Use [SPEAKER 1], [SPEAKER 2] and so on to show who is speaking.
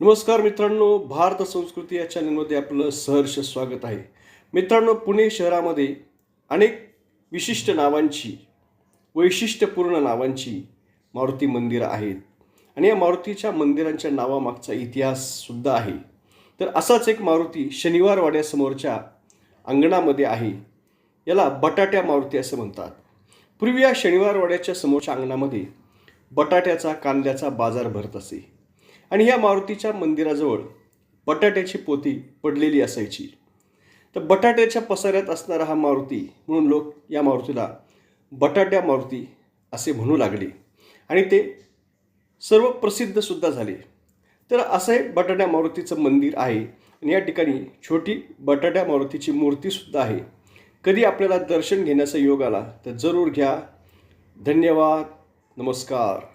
[SPEAKER 1] नमस्कार मित्रांनो भारत संस्कृती या चॅनलमध्ये आपलं सहर्ष स्वागत आहे. मित्रांनो पुणे शहरामध्ये अनेक विशिष्ट नावांची वैशिष्ट्यपूर्ण नावांची मारुती मंदिरं आहेत. आणि या मारुतीच्या मंदिरांच्या नावामागचा इतिहाससुद्धा आहे. तर असाच एक मारुती शनिवार वाड्यासमोरच्या अंगणामध्ये आहे. याला बटाट्या मारुती असं म्हणतात. पूर्वी या शनिवार वाड्याच्या समोरच्या अंगणामध्ये बटाट्याचा कांद्याचा बाजार भरत असे. आणि या मारुतीच्या मंदिराजवळ बटाट्याची पोती पडलेली असायची. तर बटाट्याच्या पसाऱ्यात असणारा हा मारुती म्हणून लोक या मारुतीला बटाट्या मारुती असे म्हणू लागले. आणि ते सर्व प्रसिद्धसुद्धा झाले. तर असं हे बटाट्या मारुतीचं मंदिर आहे आणि या ठिकाणी छोटी बटाट्या मारुतीची मूर्तीसुद्धा आहे. कधी आपल्याला दर्शन घेण्याचा योग आला तर जरूर घ्या. धन्यवाद. नमस्कार.